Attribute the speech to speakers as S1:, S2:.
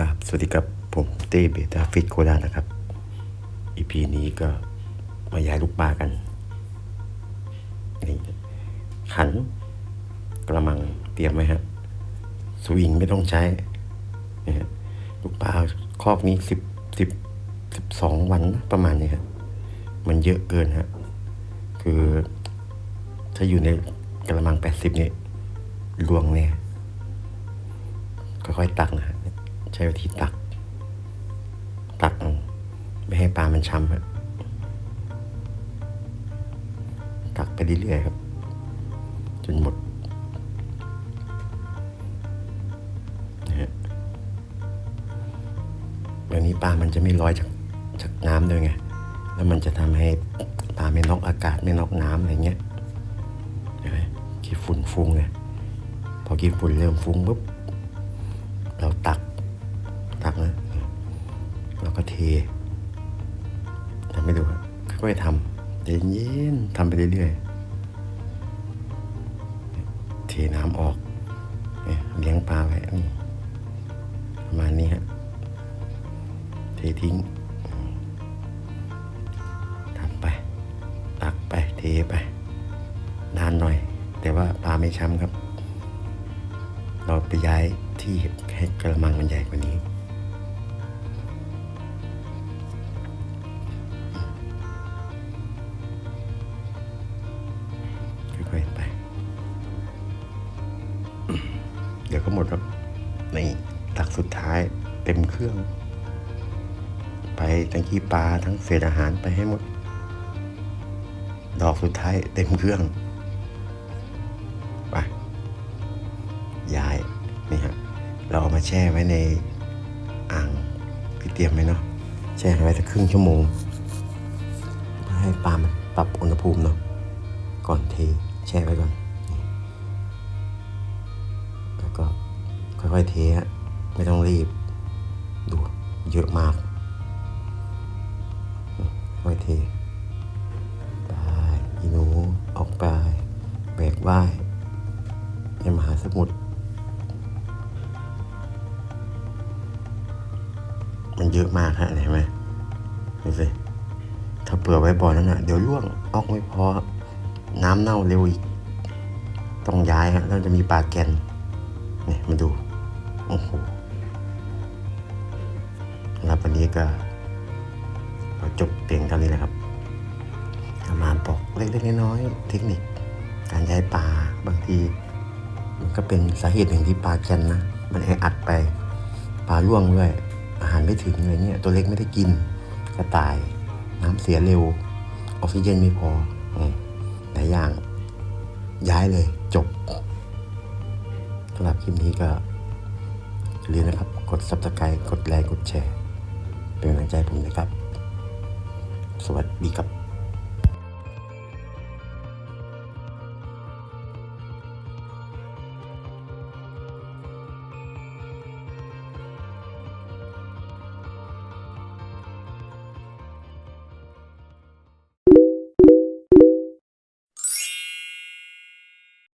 S1: กับสวัสดีครับผมเต้เบต้าฟิตโครานะครับอีพีนี้ก็มาย้ายลูกปลากันนี่ขันกระมังเตรียมไว้ฮะสวิงไม่ต้องใช้นะฮะลูกปลาคอกนี้สิบสิบสิบสองวันประมาณนี้ฮะมันเยอะเกินฮะคือถ้าอยู่ในกระมังแปดสิบนี่ลวงเนี่ยค่อยๆตักนะฮะ ช้วิธีตัก ตักไม่ให้ปลามันช้ำฮะตักไปเรื่อยๆครับ จนหมดนะฮะแบบนี้ปลามันจะไม่ลอยจากจากน้ำด้วยไง แล้วมันจะทำให้ปลาไม่นอกอากาศไม่นอกน้ำอะไรเงี้ยเห็นไหมขี้ฝุ่นฟุ้งเลยพอขี้ฝุ่นเริ่มฟุ้งปุ๊บเราตัก กนะแล้วก็เททำให้ดูครับค่อยๆทำเย็นๆทำไปเรื่อยๆเทน้ำออกเนี่ยเลี้ยงปลาไว้นี่ประมาณนี้ฮะเททิ้งทำไป ตักไปเทไปนานหน่อย แต่ว่าปลาไม่ช้ำครับ เราไปย้ายที่ให้กระมังมันใหญ่กว่านี้ ดี๋ยวก็หมดแล้วนี่ตักสุดท้ายเต็มเครื่อง ไปทั้งขี้ปลาทั้งเศษอาหารไปให้หมด ดอกสุดท้ายเต็มเครื่องไปย้ายนี่ฮะเราเอามาแช่ไว้ในอ่างที่เตรียมไว้เนาะแช่ไว้สักครึ่งชั่วโมงเพื่อให้ปลามันปรับอุณหภูมิเนาะก่อนเทแช่ไว้ก่อน ก็ค่อยๆเทฮะไม่ต้องรีบ ดูเยอะมาก ค่อยเทไปอีหนูออกไป แบกว่ายในมหาสมุทรมันเยอะมากฮะเห็นไหมดูสิถ้าเผื่อไว้บ่อนั้นนะเดี๋ยวร่วงออกไม่พอ น้ำเน่าเร็วอีก ต้องย้ายฮะแล้วจะมีปลาแกน นี่มาดู โอ้โหรับวันนี้ก็เราจบเพียงเท่านี้แหละครับประมาณบอกเล็กๆน้อยๆเทคนิค การย้ายปลาบางที มันก็เป็นสาเหตุหนึ่งที่ปลาแกนนะ มันแออัดไปปลาล่วงด้วยอาหารไม่ถึงอะไรเงี้ยตัวเล็กไม่ได้กินกระต่าย น้ำเสียเร็ว ออกซิเจนไม่พอหลายอย่าง ย้ายเลยจบ สำหรับคลิปนี้ก็อย่าลืมนะครับ กด subscribe กดไลค์กดแชร์ เป็นกำลังใจผมนะครับ สวัสดีครับ